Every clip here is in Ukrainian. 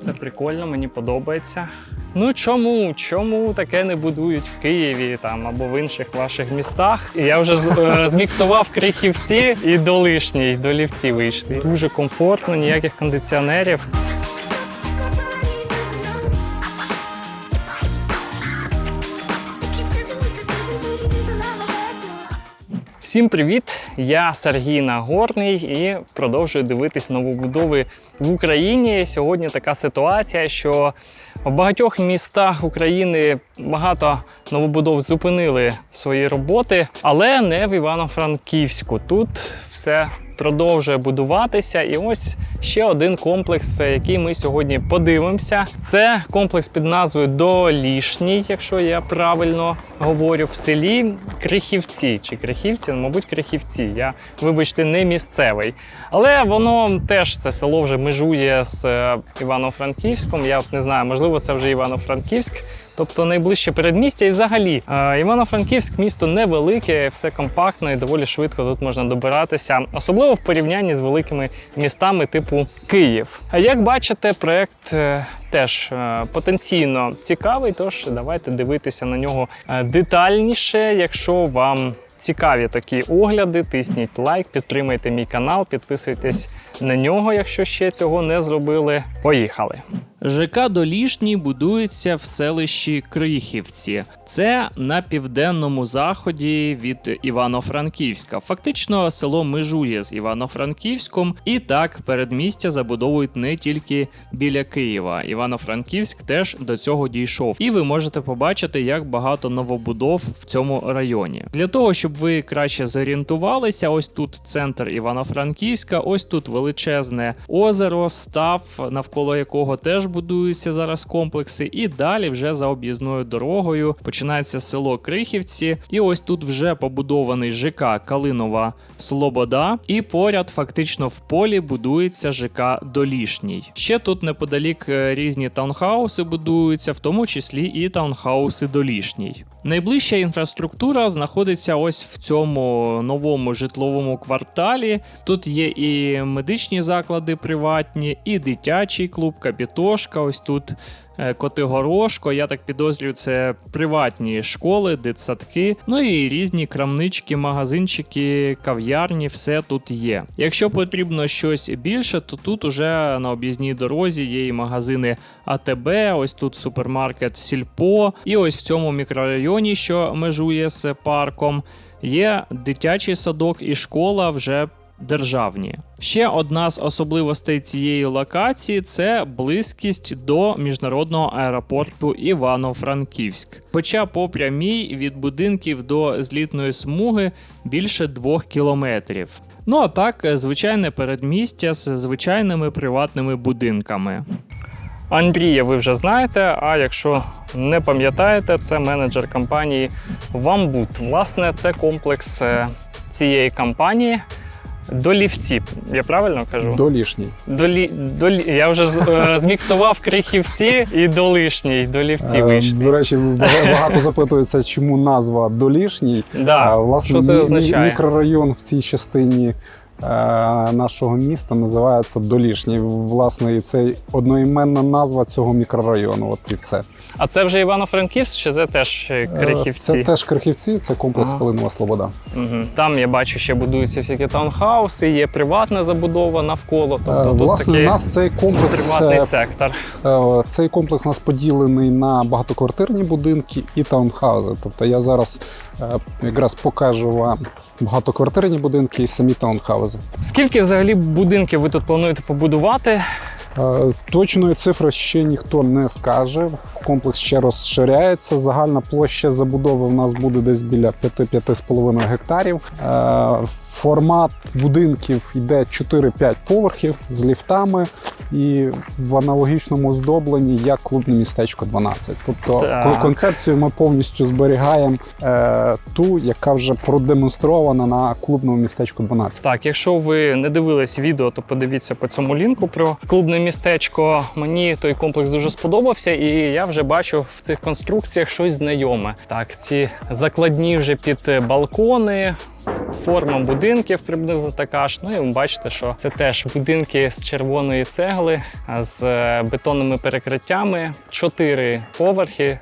Це прикольно, мені подобається. Ну чому? Чому таке не будують в Києві там або в інших ваших містах? Я вже е, зміксував крихівці і до лишній, до лівці вийшли. Дуже комфортно, ніяких кондиціонерів. Всім привіт! Я Сергій Нагорний і продовжую дивитись новобудови в Україні. Сьогодні така ситуація, що в багатьох містах України багато новобудов зупинили свої роботи, але не в Івано-Франківську. Тут все продовжує будуватися. І ось ще один комплекс, який ми сьогодні подивимося. Це комплекс під назвою Долішній, якщо я правильно говорю, в селі Крихівці чи Крихівці, ну, мабуть, Крихівці. Я, вибачте, не місцевий. Але воно теж це село вже межує з е, Івано-Франківськом. Я не знаю, можливо, це вже Івано-Франківськ, тобто найближче передмістя. І взагалі е, Івано-Франківськ місто невелике, все компактно і доволі швидко тут можна добиратися, особливо в порівнянні з великими містами типу Київ. А як бачите, проект е, теж е, потенційно цікавий. Тож давайте дивитися на нього детальніше, якщо вам. Цікаві такі огляди, тисніть лайк, підтримайте мій канал, підписуйтесь на нього, якщо ще цього не зробили. Поїхали! ЖК Долішній будується в селищі Крихівці. Це на південному заході від Івано-Франківська. Фактично, село межує з Івано-Франківськом, і так передмістя забудовують не тільки біля Києва. Івано-Франківськ теж до цього дійшов. І ви можете побачити, як багато новобудов в цьому районі. Для того, щоб ви краще зорієнтувалися, ось тут центр Івано-Франківська, ось тут величезне озеро, став, навколо якого теж будуються зараз комплекси. І далі вже за об'їзною дорогою починається село Крихівці. І ось тут вже побудований ЖК Калинова Слобода. І поряд, фактично, в полі будується ЖК Долішній. Ще тут неподалік е, різні таунхауси будуються, в тому числі і таунхауси Долішній. Найближча інфраструктура знаходиться ось в цьому новому житловому кварталі. Тут є і медичні заклади приватні, і дитячий клуб, капітошка. Ось тут Котигорошко. Я так підозрюю, це приватні школи, дитсадки. Ну і різні крамнички, магазинчики, кав'ярні, все тут є. Якщо потрібно щось більше, то тут уже на об'їзній дорозі є і магазини АТБ, ось тут супермаркет Сільпо. І ось в цьому мікрорайоні, що межує з парком, є дитячий садок і школа вже державні. Ще одна з особливостей цієї локації це близькість до міжнародного аеропорту Івано-Франківськ. Хоча по прямій від будинків до злітної смуги більше двох кілометрів. Ну а так, звичайне передмістя з звичайними приватними будинками. Андрія ви вже знаєте, а якщо не пам'ятаєте, це менеджер компанії Вамбут. Власне, це комплекс е, цієї компанії. Долівці, я правильно кажу? Долішній. Долі, долі... Я вже з- е, зміксував крихівці і долишній. Долівці Е, вийшли. До речі, багато запитується, чому назва Долішній. Да. Власне, Що це означає? мікрорайон в цій частині е, нашого міста називається Долішній. Власне, і це одноіменна назва цього мікрорайону. От і все. А це вже Івано-Франківськ, чи це теж е, Е, крихівці? Це теж Крихівці, це комплекс Ага. Калинова Слобода. Угу. Там я бачу, ще будуються всякі таунхауси, є приватна забудова навколо. Е, Тобто тут Власне, у такий нас цей комплекс приватний е, сектор. Е, Цей комплекс у нас поділений на багатоквартирні будинки і таунхаузи. Тобто я зараз е, якраз покажу вам багатоквартирні будинки і самі таунхаузи. Скільки взагалі будинків ви тут плануєте побудувати? Е, Точної цифри ще ніхто не скаже. Комплекс ще розширяється. Загальна площа забудови в нас буде десь біля 5-5,5 гектарів. Формат будинків йде 4-5 поверхів з ліфтами і в аналогічному оздобленні як клубне містечко 12. Тобто Так. концепцію ми повністю зберігаємо е, ту, яка вже продемонстрована на клубному містечку 12. Так, якщо ви не дивились відео, то подивіться по цьому лінку про клубне містечко. Мені той комплекс дуже сподобався, і я вже бачу в цих конструкціях щось знайоме. Так, ці закладні вже під балкони. Форма будинків приблизно така ж. Ну і ви бачите, що це теж будинки з червоної цегли, з е, бетонними перекриттями, чотири поверхи.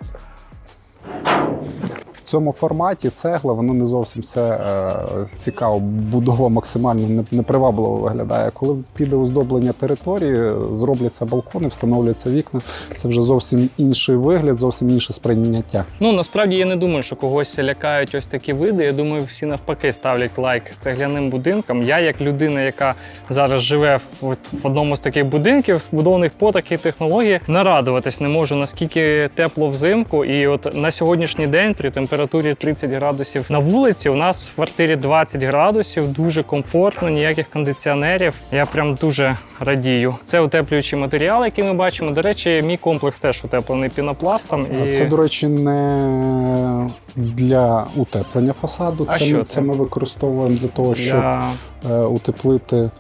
Цьому форматі цегла воно не зовсім все е, цікаво. Будова максимально непривабливо виглядає. Коли піде оздоблення території, зробляться балкони, встановлюються вікна. Це вже зовсім інший вигляд, зовсім інше сприйняття. Ну насправді я не думаю, що когось лякають ось такі види. Я думаю, всі навпаки ставлять лайк цегляним будинкам. Я, як людина, яка зараз живе в одному з таких будинків, збудованих по такій технології, нарадуватись не можу, наскільки тепло взимку. І от на сьогоднішній день при температурі 30 градусів на вулиці у нас в квартирі 20 градусів, дуже комфортно, ніяких кондиціонерів. Я прям дуже радію. Це утеплюючий матеріал, який ми бачимо. До речі, мій комплекс теж утеплений пінопластом. І... Це, до речі, не для утеплення фасаду. А Це, що ми, це? це ми використовуємо для того, щоб для... е, утеплити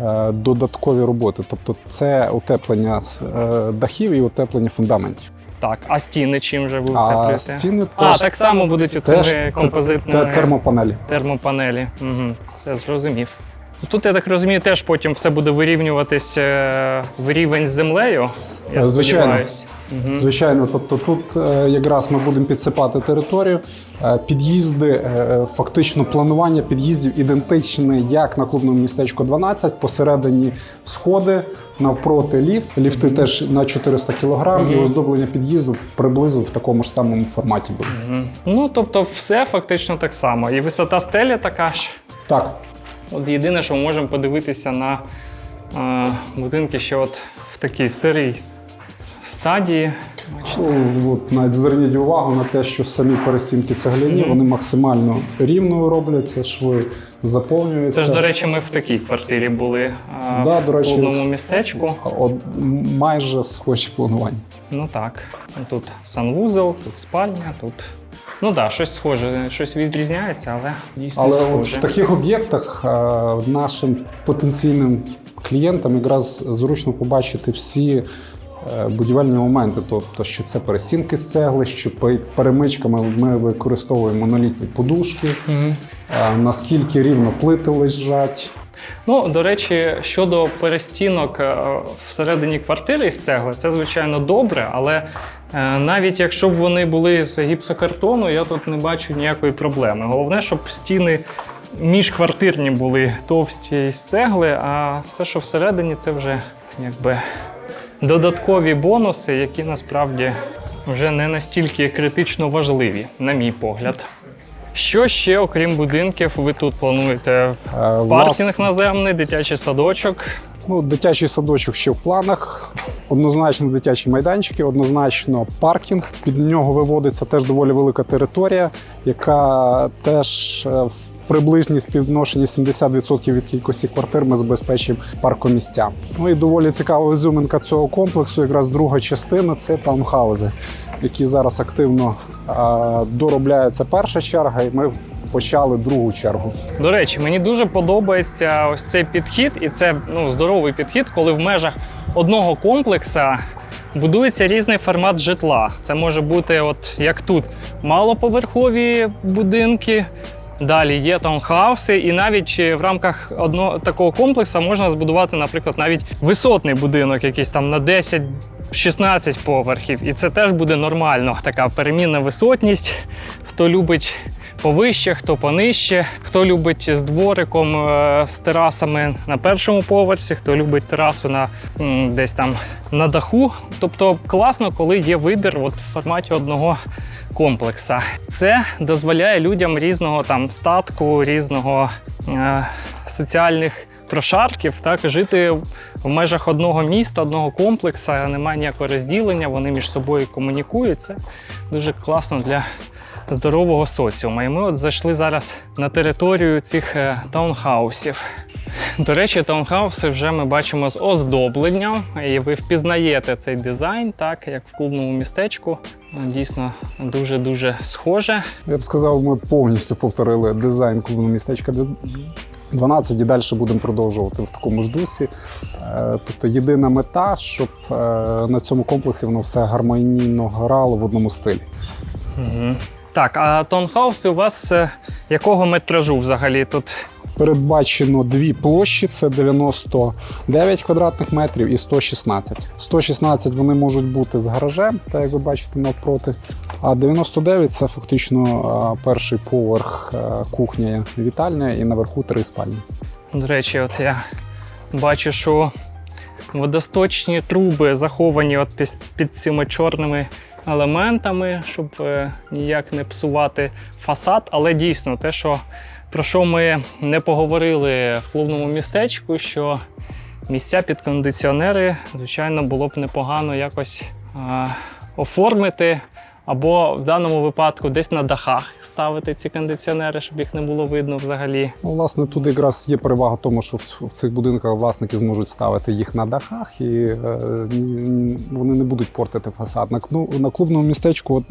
е, додаткові роботи. Тобто це утеплення е, дахів і утеплення фундаментів. Так, а стіни чим же ви А стіни А, теж, так само будуть теж оцими те- те- термопанелі. термопанелі. Угу, все зрозумів. Тут, я так розумію, теж потім все буде вирівнюватись е, в рівень з землею. Я Е, звичайно. Мгм. Звичайно, тобто тут е, якраз ми будемо підсипати територію. Е, Під'їзди, фактично планування під'їздів ідентичне, як на клубному містечку 12, посередині сходи, навпроти ліфт. Ліфти теж на 400 кг, і оздоблення під'їзду приблизно в такому ж самому форматі буде. Мгм. Ну, тобто, все фактично так само. І висота стелі така ж. Так, От єдине, що ми можемо подивитися на е, будинки, що от в такій сирій стадії. Ну, от навіть зверніть увагу на те, що самі перестінки цегляні, Мгм. вони максимально рівно робляться, шви заповнюються. Це ж, до речі, ми в такій квартирі були Да, до в речі, клубному містечку. От, майже схожі планування. Ну так. Тут санвузол, тут спальня, тут. Ну так, да, щось схоже, щось відрізняється, але дійсно Але схоже. от в таких об'єктах нашим потенційним клієнтам якраз зручно побачити всі будівельні моменти, тобто, що це перестінки з цегли, що перемичками ми використовуємо монолітні подушки, е, наскільки рівно плити лежать. Ну, до речі, щодо перестінок е, всередині квартири з цегли, це звичайно добре, але е, навіть якщо б вони були з гіпсокартону, я тут не бачу ніякої проблеми. Головне, щоб стіни міжквартирні були товсті з цегли, а все, що всередині, це вже якби додаткові бонуси, які насправді вже не настільки критично важливі, на мій погляд. Що ще, окрім будинків, ви тут плануєте? Е, Паркінг нас- наземний, дитячий садочок. Ну, дитячий садочок ще в планах. Однозначно дитячі майданчики, однозначно паркінг. Під нього виводиться теж доволі велика територія, яка теж е, в приблизній співвідношенні 70% від кількості квартир ми забезпечуємо паркомісця. Ну і доволі цікава ізюминка цього комплексу. Якраз друга частина це таунхаузи, які зараз активно доробляється перша черга, і ми почали другу чергу. До речі, мені дуже подобається ось цей підхід, і це ну, здоровий підхід, коли в межах одного комплекса будується різний формат житла. Це може бути, от як тут, малоповерхові будинки. Далі є таунхауси, і навіть е, в рамках одного такого комплексу можна збудувати, наприклад, навіть висотний будинок, якийсь там на 10 16 поверхів, і це теж буде нормально. Така перемінна висотність. Хто любить повище, хто понижче, хто любить з двориком, е, з терасами на першому поверсі, хто любить терасу на десь там на даху. Тобто класно, коли є вибір от в форматі одного комплекса. Це дозволяє людям різного там статку, різного е, соціальних прошарків, так жити в межах одного міста, одного комплексу, немає ніякого розділення, вони між собою комунікують. Це дуже класно для здорового соціуму. І ми от зайшли зараз на територію цих е, таунхаусів. До речі, таунхауси вже ми бачимо з оздобленням, і ви впізнаєте цей дизайн, так як в клубному містечку. Дійсно дуже-дуже схоже. Я б сказав, ми повністю повторили дизайн клубного містечка 12 і далі будемо продовжувати в такому ж дусі. Е, Тобто єдина мета, щоб е, на цьому комплексі воно все гармонійно грало в одному стилі. Угу. Так, а таунхауси у вас е, якого метражу взагалі тут? Передбачено дві площі: це 99 квадратних метрів і 116. 116 вони можуть бути з гаражем, так як ви бачите навпроти. А 99 це фактично перший поверх а, кухня вітальня і наверху три спальні. До речі, от я бачу, що водосточні труби заховані от під цими чорними елементами, щоб е, ніяк не псувати фасад. Але дійсно, те, що про що ми не поговорили в клубному містечку, що місця під кондиціонери, звичайно, було б непогано якось е, оформити. Або в даному випадку десь на дахах ставити ці кондиціонери, щоб їх не було видно взагалі. Ну, власне, тут якраз є перевага тому, що в, цих будинках власники зможуть ставити їх на дахах, і е, вони не будуть портити фасад. На, на клубному містечку от,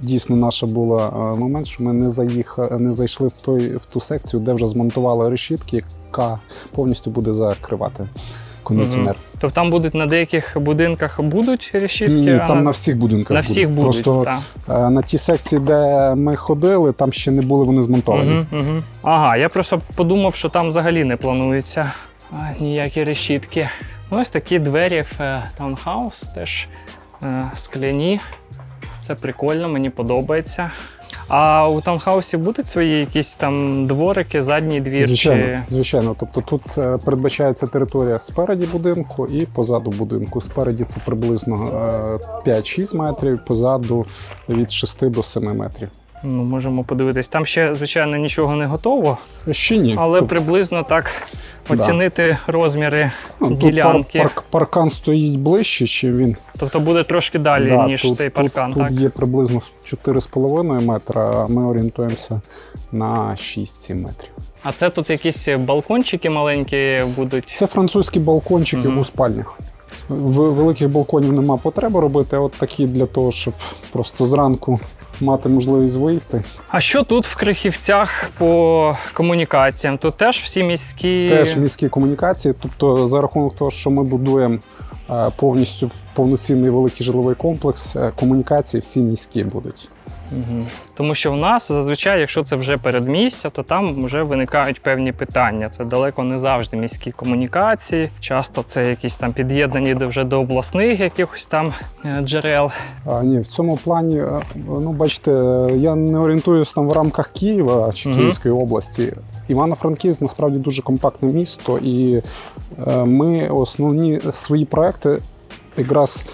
дійсно наша була е, момент, що ми не, заїхали, не зайшли в, той, в ту секцію, де вже змонтували решітки, яка повністю буде закривати кондиціонер. Тобто там будуть на деяких будинках будуть решітки, Ні, ні, там на, на всіх будинках на буде. всіх будуть. Просто так. е, на тій секції, де ми ходили, там ще не були вони змонтовані. Угу, угу. Ага, я просто подумав, що там взагалі не планується ніякі решітки. Ну, ось такі двері в е, таунхаус, теж е, скляні. Це прикольно, мені подобається. А у таунхаусі будуть свої якісь там дворики, задні двір? Звичайно, Чи... звичайно. Тобто тут е, передбачається територія спереді будинку і позаду будинку. Спереді це приблизно е, 5-6 метрів, позаду від 6 до 7 метрів. Ну, можемо подивитись. Там ще, звичайно, нічого не готово, Ще ні. але Тобто, приблизно так Да. оцінити розміри ну, тут пар, ділянки. пар, паркан стоїть ближче, чим він. Тобто буде трошки далі, Да, ніж тут, цей паркан, тут, так? Тут є приблизно 4,5 метра, а ми орієнтуємося на 6-7 метрів. А це тут якісь балкончики маленькі будуть. Це французькі балкончики Мгм. у спальнях. В великих балконів нема потреби робити, а от такі для того, щоб просто зранку мати можливість вийти. А що тут в Крихівцях по комунікаціям? Тут теж всі міські. Теж міські комунікації. Тобто, за рахунок того, що ми будуємо е, повністю повноцінний великий житловий комплекс, е, комунікації всі міські будуть. Угу. Тому що в нас зазвичай, якщо це вже передмістя, то там вже виникають певні питання. Це далеко не завжди міські комунікації. Часто це якісь там під'єднані вже до обласних якихось там е, джерел. А, ні, в цьому плані, е, ну бачите, я не орієнтуюсь там в рамках Києва чи Мгм. Київської області. Івано-Франківськ насправді дуже компактне місто, і е, ми основні свої проекти якраз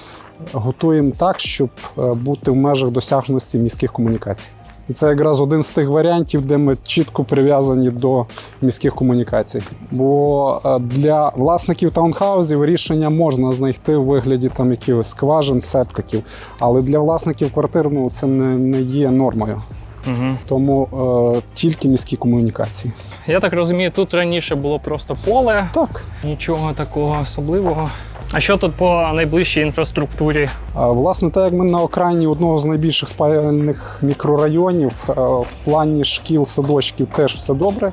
готуємо так, щоб е, бути в межах досяжності міських комунікацій. І це якраз один з тих варіантів, де ми чітко прив'язані до міських комунікацій. Бо е, для власників таунхаузів рішення можна знайти в вигляді там якихось скважин, септиків, але для власників квартир ну, це не, не є нормою. Угу. Тому е, тільки міські комунікації. Я так розумію, тут раніше було просто поле, Так. нічого такого особливого. А що тут по найближчій інфраструктурі? Власне, так як ми на окраїні одного з найбільших спальних мікрорайонів, е, в плані шкіл, садочків теж все добре.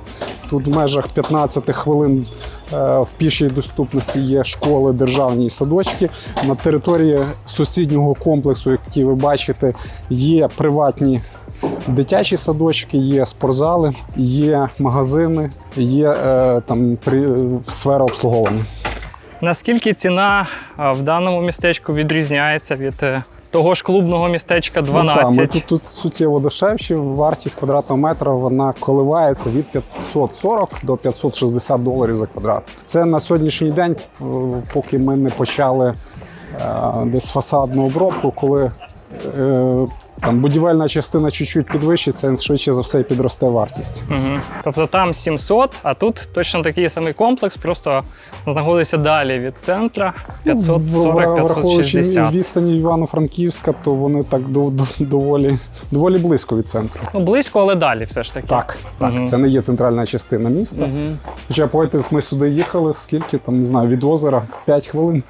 Тут в межах 15 хвилин е, в пішій доступності є школи, державні садочки. На території сусіднього комплексу, який ви бачите, є приватні дитячі садочки, є спортзали, є магазини, є е, там сфера обслуговування. Наскільки ціна в даному містечку відрізняється від е, того ж клубного містечка 12? Ну, та, ми тут, тут суттєво дешевші. Вартість квадратного метра вона коливається від 540 до 560 доларів за квадрат. Це на сьогоднішній день, е, поки ми не почали е, десь фасадну обробку, коли е, там будівельна частина чуть-чуть підвищиться, швидше за все і підросте вартість. Угу. Тобто там 700, а тут точно такий самий комплекс, просто знаходиться далі від центра Ну, Вра- Враховуючи 540-560. відстані Івано-Франківська, то вони так до- до- доволі, доволі близько від центру. Ну, близько, але далі все ж таки. Так, так, Мгм. це не є центральна частина міста. Угу. Хоча пам'ятаєте, ми сюди їхали, скільки там, не знаю, від озера 5 хвилин.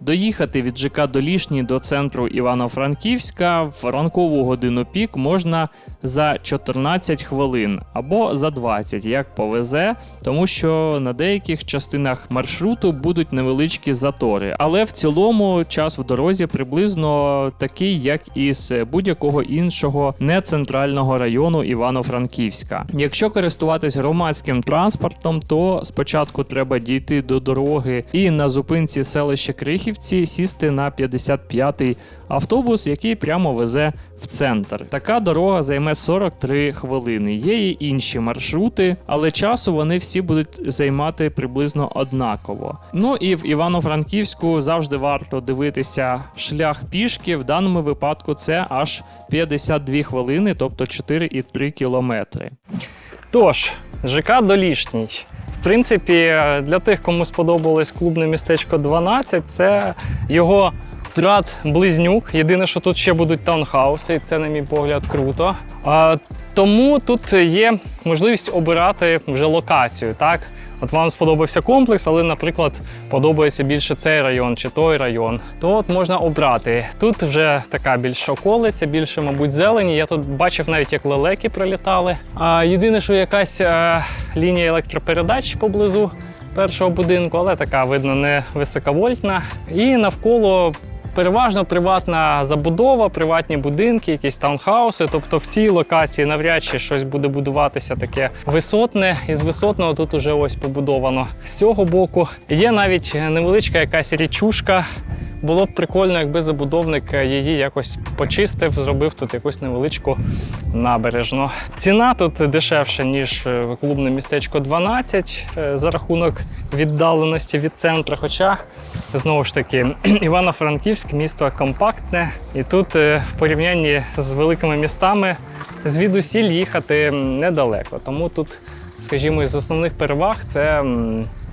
Доїхати від ЖК Долішній до центру Івано-Франківська в ранкову годину пік можна за 14 хвилин або за 20, як повезе, тому що на деяких частинах маршруту будуть невеличкі затори. Але в цілому час в дорозі приблизно такий, як із будь-якого іншого нецентрального району Івано-Франківська. Якщо користуватись громадським транспортом, то спочатку треба дійти до дороги і на зупинці селища Крихівці сісти на 55-й автобус, який прямо везе в центр. Така дорога займе 43 хвилини. Є і інші маршрути, але часу вони всі будуть займати приблизно однаково. Ну і в Івано-Франківську завжди варто дивитися шлях пішки. В даному випадку це аж 52 хвилини, тобто 4,3 кілометри. Тож, ЖК Долішній. Принципі, для тих, кому сподобалось клубне містечко 12, це його брат близнюк. Єдине, що тут ще будуть таунхауси, і це, на мій погляд, круто. Тому тут є можливість обирати вже локацію. Так, от вам сподобався комплекс, але, наприклад, подобається більше цей район чи той район. То от можна обрати. Тут вже така більш околиця, більше, мабуть, зелені. Я тут бачив навіть, як лелеки прилітали. А єдине, що якась е, лінія електропередач поблизу першого будинку, але така видно не високовольтна. І навколо переважно приватна забудова, приватні будинки, якісь таунхауси. Тобто в цій локації навряд чи щось буде будуватися таке висотне. Із висотного тут уже ось побудовано з цього боку. Є навіть невеличка якась річушка. Було б прикольно, якби забудовник її якось почистив, зробив тут якусь невеличку набережну. Ціна тут дешевша, ніж е, клубне містечко 12 е, за рахунок віддаленості від центру. Хоча, знову ж таки, Івано-Франківськ місто компактне, і тут е, в порівнянні з великими містами звідусіль їхати недалеко. Тому тут, скажімо, із основних переваг це.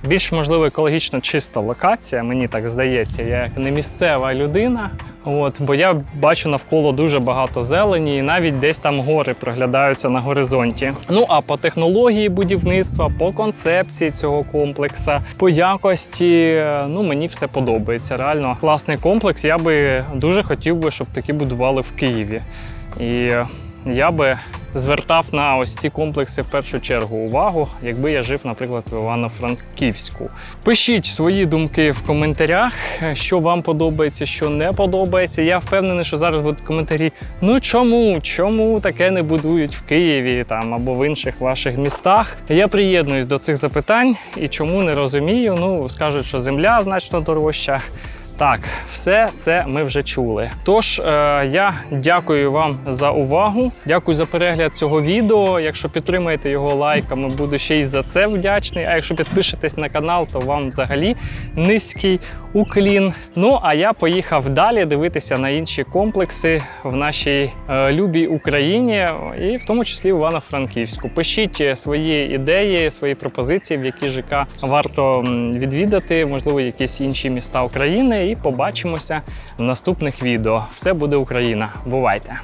Більш можливо екологічно чиста локація, мені так здається. Я як не місцева людина. От, бо я бачу навколо дуже багато зелені, і навіть десь там гори проглядаються на горизонті. Ну а по технології будівництва, по концепції цього комплексу, по якості, ну мені все подобається. Реально класний комплекс. Я би дуже хотів би, щоб такі будували в Києві. І я би звертав на ось ці комплекси в першу чергу увагу, якби я жив, наприклад, в Івано-Франківську. Пишіть свої думки в коментарях, що вам подобається, що не подобається. Я впевнений, що зараз будуть коментарі. Ну чому? Чому таке не будують в Києві там або в інших ваших містах? Я приєднуюсь до цих запитань і чому не розумію. Ну скажуть, що земля значно дорожча. Так, все це ми вже чули. Тож е, я дякую вам за увагу. Дякую за перегляд цього відео. Якщо підтримаєте його лайками, буду ще й за це вдячний. А якщо підпишетесь на канал, то вам взагалі низький уклін. Ну а я поїхав далі дивитися на інші комплекси в нашій е, любій Україні, і в тому числі в Івано-Франківську. Пишіть е, свої ідеї, свої пропозиції, в які ЖК варто відвідати, можливо, якісь інші міста України. І побачимося в наступних відео. Все буде Україна. Бувайте!